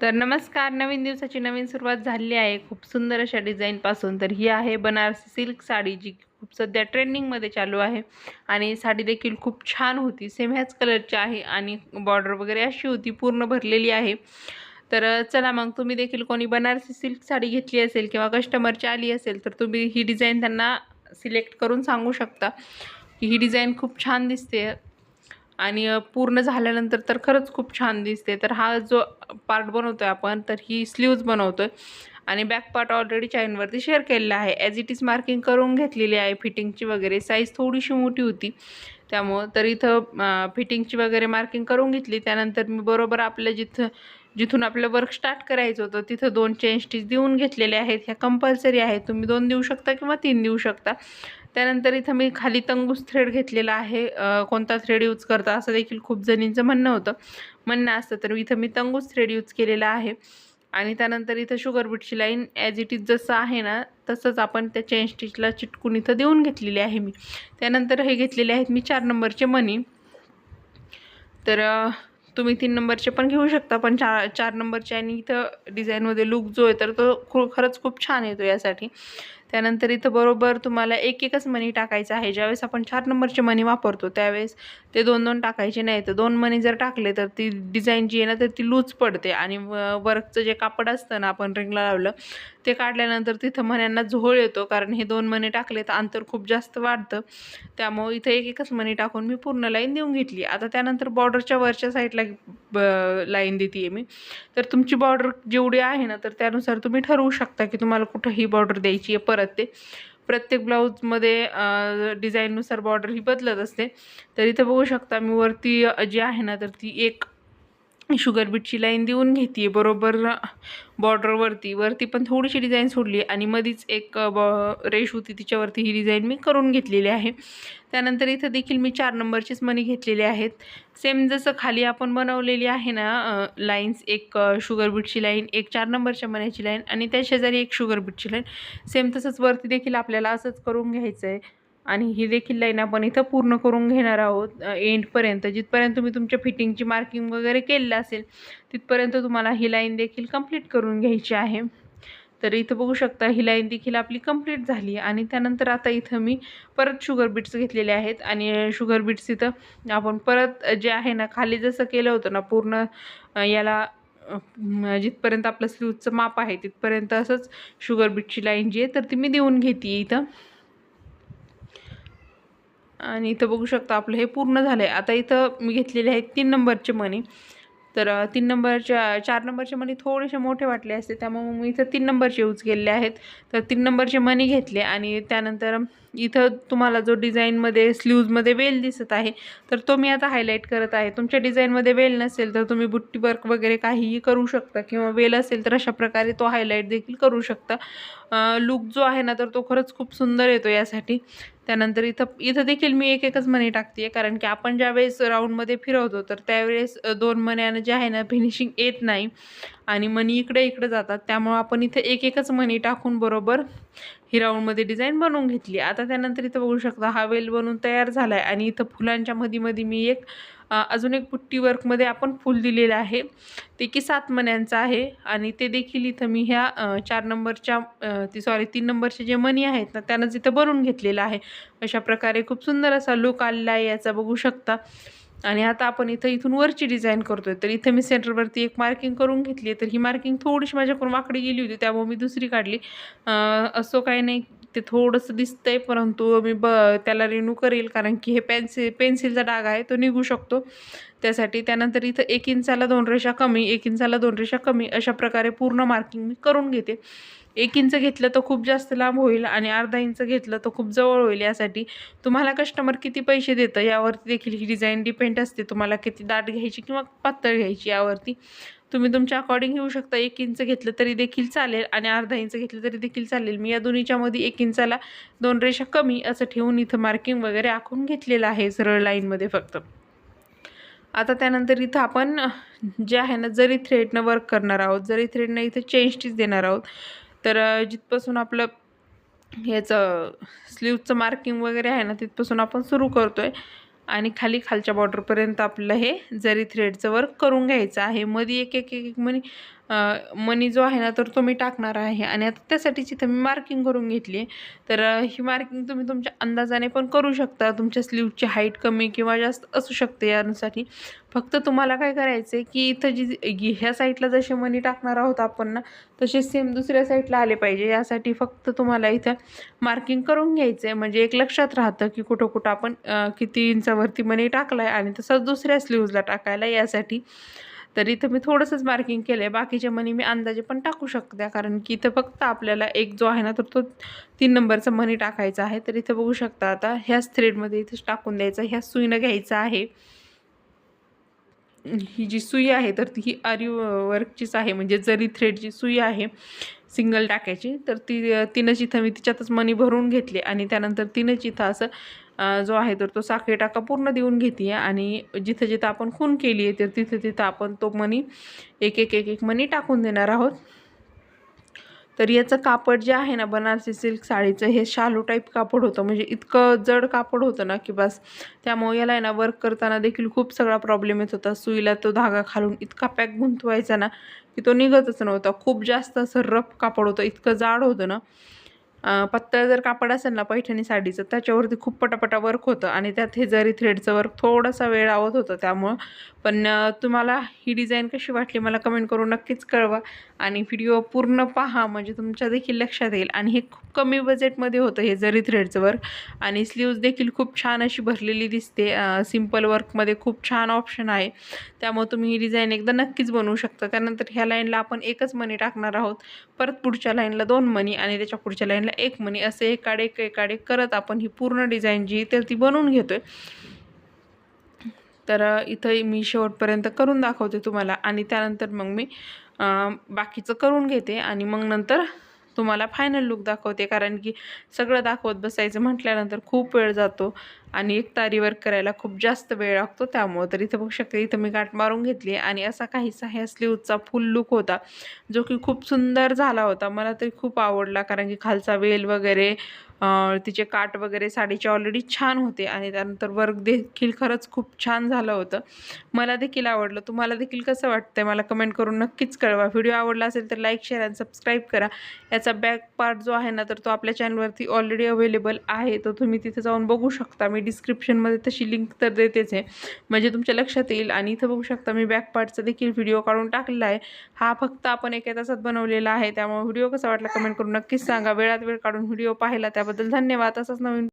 तर नमस्कार नवीन दिवसाची नवीन सुरुवात झाली आहे. खूप सुंदर अशा डिझाईनपासून तर ही आहे बनारसी सिल्क साडी जी खूप सध्या ट्रेंडिंगमध्ये चालू आहे. आणि साडी देखील खूप छान होती. सेम ह्याच कलरची आहे आणि बॉर्डर वगैरे अशी होती. पूर्ण भरलेली आहे. तर चला मग तुम्ही देखील कोणी बनारसी सिल्क साडी घेतली असेल किंवा कस्टमरची आली असेल तर तुम्ही ही डिझाईन त्यांना सिलेक्ट करून सांगू शकता. की ही डिझाईन खूप छान दिसते आणि पूर्ण झाल्यानंतर तर खरंच खूप छान दिसते. तर हा जो पार्ट बनवतो आहे आपण तर ही स्लीव्ज बनवतो आहे आणि बॅक पार्ट ऑलरेडी चाईनवरती शेअर केलेला आहे. ॲज इट इज मार्किंग करून घेतलेली आहे फिटिंगची वगैरे. साईज थोडीशी मोठी होती. त्यामुळं तर इथं फिटिंगची वगैरे मार्किंग करून घेतली. त्यानंतर मी बरोबर आपलं जिथं जिथून आपलं वर्क स्टार्ट करायचं होतं तिथं दोन चेन स्टिच देऊन घेतलेले आहेत. ह्या कंपल्सरी आहेत. तुम्ही दोन देऊ शकता किंवा तीन देऊ शकता. त्यानंतर इथं मी खाली तंगूस थ्रेड घेतलेला आहे. कोणता थ्रेड यूज करता असं देखील खूप जणींचं म्हणणं होतं. म्हणणं असतं तर इथं मी तंगूस थ्रेड यूज केलेला आहे. आणि त्यानंतर इथं शुगर बीटची लाईन ॲज इट इज जसं आहे ना तसंच आपण त्या चेन स्टिचला चिटकून इथं देऊन घेतलेली आहे मी. त्यानंतर हे घेतलेले आहेत मी चार नंबरचे मनी. तर तुम्ही तीन नंबरचे पण घेऊ शकता पण चार चार नंबरचे आणि इथं डिझाईनमध्ये लुक जो आहे तर तो खू खरंच खूप छान येतो यासाठी. त्यानंतर इथं बरोबर तुम्हाला एक एकच मनी टाकायचं आहे. ज्यावेळेस आपण चार नंबरचे मनी वापरतो त्यावेळेस ते दोन दोन टाकायचे नाही. तर दोन मनी जर टाकले तर ती डिझाईन जी आहे ना तर ती लूज पडते. आणि व- वर्कचं जे कापड असतं ना आपण रिंगला लावलं ते काढल्यानंतर तिथं मण्यांना झोळ येतो. कारण हे दोन मणी टाकले तर अंतर खूप जास्त वाढतं. त्यामुळं इथं एक एकच मनी टाकून मी पूर्ण लाईन देऊन घेतली. आता त्यानंतर बॉर्डरच्या वरच्या साईडला लाईन देते आहे मी. तर तुमची बॉर्डर जेवढी आहे ना तर त्यानुसार तुम्ही ठरवू शकता की तुम्हाला कुठं ही बॉर्डर द्यायची आहे परत ते. प्रत्येक ब्लाऊजमध्ये डिझाईननुसार बॉर्डर ही बदलत असते. तर इथं बघू शकता मी वरती जी आहे ना तर ती एक शुगर बीटची लाईन देऊन घेते बरोबर बॉर्डरवरती. वरती पण थोडीशी डिझाईन सोडली आणि मधीच एक बॉ रेश होती तिच्यावरती ही डिझाईन मी करून घेतलेली आहे. त्यानंतर इथं देखील मी चार नंबरचीच मनी घेतलेले आहेत. सेम जसं खाली आपण बनवलेली आहे ना लाईन्स एक शुगर बीटची लाईन एक चार नंबरच्या मण्याची लाईन आणि त्या शेजारी एक शुगर बीटची लाईन. सेम तसंच वरती देखील आपल्याला असंच करून घ्यायचं आहे आणि ही देखील लाईन आपण इथं पूर्ण करून घेणार आहोत एंडपर्यंत. जिथपर्यंत तुम्ही तुमच्या फिटिंगची मार्किंग वगैरे केलेलं असेल तिथपर्यंत तुम्हाला ही लाईन देखील कंप्लीट करून घ्यायची आहे. तर इथं बघू शकता ही लाईन देखील आपली कंप्लीट झाली. आणि त्यानंतर आता इथं मी परत शुगर बीट्स घेतलेले आहेत. आणि शुगर बीट्स इथं आपण परत जे आहे ना खाली जसं केलं होतं ना पूर्ण याला जिथपर्यंत आपलं स्लीवचं माप आहे तिथपर्यंत असंच शुगर बीटची लाईन जी आहे तर ती मी देऊन घेते इथं. आणि इथं बघू शकता आपलं हे पूर्ण झालं आहे आता इथं मी घेतलेले आहेत तीन नंबरचे मनी. तर तीन नंबरच्या चार नंबरचे मनी थोडेसे मोठे वाटले असते. त्यामुळे मी इथं तीन नंबरचे यूज केलेले आहेत. तर तीन नंबरचे मनी घेतले आणि त्यानंतर इथं तुम्हाला जो डिझाईनमध्ये स्लीव्जमध्ये वेल दिसत आहे तर तो मी आता हायलाईट करत आहे. तुमच्या डिझाईनमध्ये वेल नसेल तर तुम्ही बुट्टी वर्क वगैरे काहीही करू शकता किंवा वेल असेल तर अशा प्रकारे तो हायलाईट देखील करू शकता. लुक जो आहे ना तर तो खरंच खूप सुंदर येतो यासाठी. त्यानंतर इथं इथं देखील मी एक एकच मणी टाकते कारण की आपण ज्यावेळेस राऊंडमध्ये फिरवतो तर त्यावेळेस दोन मण्यानं जे आहे ना फिनिशिंग येत नाही. आणि मणी इकडे इकडे जातात. त्यामुळं आपण इथं एक एकच मणी टाकून बरोबर ही राऊंडमध्ये डिझाईन बनवून घेतली. आता त्यानंतर इथं बघू शकता हा वेल बनवून तयार झाला आहे आणि इथं फुलांच्या मधीमध्ये मी एक अजून एक पुट्टी वर्कमध्ये आपण फुल दिलेलं आहे. ते की सात मण्यांचं आहे आणि ते देखील इथं मी ह्या चार नंबरच्या ती सॉरी तीन नंबरचे जे मनी आहेत ना त्यानंच इथं बनवून घेतलेलं आहे. अशा प्रकारे खूप सुंदर असा लुक आलेला आहे याचा बघू शकता. आणि आता आपण इथं इथून वरची डिझाईन करतोय. तर इथं मी सेंटरवरती एक मार्किंग करून घेतली आहे. तर ही मार्किंग थोडीशी माझ्याकडून वाकडी गेली होती त्यामुळे मी दुसरी काढली. असं काही नाही ते थोडंसं दिसतंय परंतु मी ब त्याला रिन्यू करेल कारण की हे पेन्सिल पेन्सिलचा डाग आहे तो निघू शकतो. त्यासाठी त्यानंतर इथं एक इंचाला दोन रेषा कमी एक इंचाला दोन रेषा कमी अशा प्रकारे पूर्ण मार्किंग मी करून घेते. एक इंच घेतलं तर खूप जास्त लांब होईल आणि अर्धा इंच घेतलं तर खूप जवळ होईल यासाठी तुम्हाला कस्टमर किती पैसे देतं यावरती देखील ही डिझाईन डिपेंड असते. तुम्हाला किती दाट घ्यायची किंवा पातळ घ्यायची यावरती. तुम्ही तुमच्या अकॉर्डिंग घेऊ शकता. एक इंच घेतलं तरी देखील चालेल आणि अर्धा इंच घेतलं तरी देखील चालेल. मी या दोन्हीच्यामध्ये एक इंचाला दोन रेषा कमी असं ठेवून इथं मार्किंग वगैरे आखून घेतलेलं आहे सरळ लाईनमध्ये फक्त. आता त्यानंतर इथं आपण जे आहे ना जरी थ्रेडनं वर्क करणार आहोत जरी थ्रेडनं इथं चेन स्टिच देणार आहोत तर जिथपासून आपलं ह्याचं स्लीवचं मार्किंग वगैरे आहे ना तिथपासून आपण सुरू करतो आहे आणि खाली खालच्या बॉर्डरपर्यंत आपलं हे जरी थ्रेडचं वर्क करून घ्यायचं आहे. मध्ये एक एक एक एक मनी जो आहे ना तर तो मी टाकणार आहे. आणि आता त्यासाठीच इथं मी मार्किंग करून घेतली. आहे तर ही मार्किंग तुम्ही तुमच्या अंदाजाने पण करू शकता. तुमच्या स्लीवची हाईट कमी किंवा जास्त असू शकते यासाठी. फक्त तुम्हाला काय करायचं आहे की इथं जी ह्या साईडला जसे मनी टाकणार आहोत आपण ना तसे सेम दुसऱ्या साईडला आले पाहिजे. यासाठी फक्त तुम्हाला इथं मार्किंग करून घ्यायचं आहे म्हणजे एक लक्षात राहतं की कुठं कुठं आपण किती इंचावरती मनी टाकला आहे आणि तसंच दुसऱ्या स्लीव्जला टाकायला यासाठी. तर इथं मी थोडंसंच मार्किंग केलं आहे बाकीच्या मनी मी अंदाजे पण टाकू शकते. कारण की इथं फक्त आपल्याला एक जो आहे ना तर तो तीन नंबरचा मनी टाकायचा आहे. तर इथं बघू शकता आता ह्याच थ्रेडमध्ये इथंच टाकून द्यायचा ह्या सुईनं घ्यायचा आहे. ही जी सुई आहे तर ती ही आरी वर्कचीच आहे. म्हणजे जरी थ्रेडची सुई आहे सिंगल टाकायची तर ती तिनंच इथं मी तिच्यातच मनी भरून घेतली आणि त्यानंतर तिनंच इथं असं जो आहे तर तो साखळी टाका पूर्ण देऊन घेते आणि जिथं जिथं आपण खून केली आहे तर तिथं तिथं आपण तो मनी एक एक एक एक मनी टाकून देणार आहोत. तर याचं कापड जे आहे ना बनारसी सिल्क साडीचं हे शालू टाईप कापड होतं. म्हणजे इतकं जड कापड होतं ना की बस त्यामुळे याला आहे ना वर्क करताना देखील खूप सगळा प्रॉब्लेम येत होता. सुईला तो धागा खालून इतका पॅक गुंतवायचा ना की तो निघतच नव्हता. खूप जास्त असं रफ कापड होतं. इतकं जाड होतं ना पत्तळ जर कापड असेल ना पैठणी साडीचं त्याच्यावरती खूप पटापटा वर्क होतं आणि त्यात हे जरी थ्रेडचं वर्क थोडासा वेळ आवत होतं त्यामुळं. पण तुम्हाला ही डिझाईन कशी वाटली मला कमेंट करून नक्कीच कळवा आणि व्हिडिओ पूर्ण पहा म्हणजे तुमच्या देखील लक्षात येईल. आणि हे खूप कमी बजेटमध्ये होतं हे जरी थ्रेडचं वर्क आणि स्लीव्ज देखील खूप छान अशी भरलेली दिसते. सिंपल वर्कमध्ये खूप छान ऑप्शन आहे. त्यामुळे तुम्ही ही डिझाईन एकदा नक्कीच बनवू शकता. त्यानंतर ह्या लाईनला आपण एकच मनी टाकणार आहोत. परत पुढच्या लाईनला दोन मणी आणि त्याच्या पुढच्या लाईनला एक मनी असे एकाडे एक एकाडे करत आपण ही पूर्ण डिझाईन जी तर ती बनवून घेतोय. तर इथं मी शेवटपर्यंत करून दाखवते तुम्हाला आणि त्यानंतर मग मी बाकीचं करून घेते आणि मग नंतर तुम्हाला फायनल लुक दाखवते कारण की सगळं दाखवत बसायचं म्हटल्यानंतर खूप वेळ जातो आणि एक तारी वर्क करायला खूप जास्त वेळ लागतो. त्यामुळं तर इथं बघू शकते इथं मी गाठ मारून घेतली आणि असा काहीसा ह्या स्लीवचा फुल लुक होता जो की खूप सुंदर झाला होता. मला तरी खूप आवडला कारण की खालचा वेल वगैरे तिचे काट वगैरे साडीचे ऑलरेडी छान होते आणि त्यानंतर वर्क देखील खरंच खूप छान झालं होतं. मला देखील आवडलं. तुम्हाला देखील कसं वाटतंय मला कमेंट करून नक्कीच कळवा. व्हिडिओ आवडला असेल तर लाईक शेअर आणि सबस्क्राईब करा. याचा बॅक पार्ट जो आहे ना तर तो आपल्या चॅनलवरती ऑलरेडी अवेलेबल आहे. तो तुम्ही तिथे जाऊन बघू शकता. मी डिस्क्रिप्शनमध्ये तशी लिंक तर देतेच आहे. म्हणजे तुमच्या लक्षात येईल आणि इथं बघू शकता मी बॅक पार्टचा देखील व्हिडिओ काढून टाकलेला आहे. हा फक्त आपण एका तासात बनवलेला आहे. त्यामुळे व्हिडिओ कसा वाटला कमेंट करून नक्कीच सांगा. वेळात वेळ काढून व्हिडिओ पाहिला त्याबद्दल धन्यवाद. असंच नवीन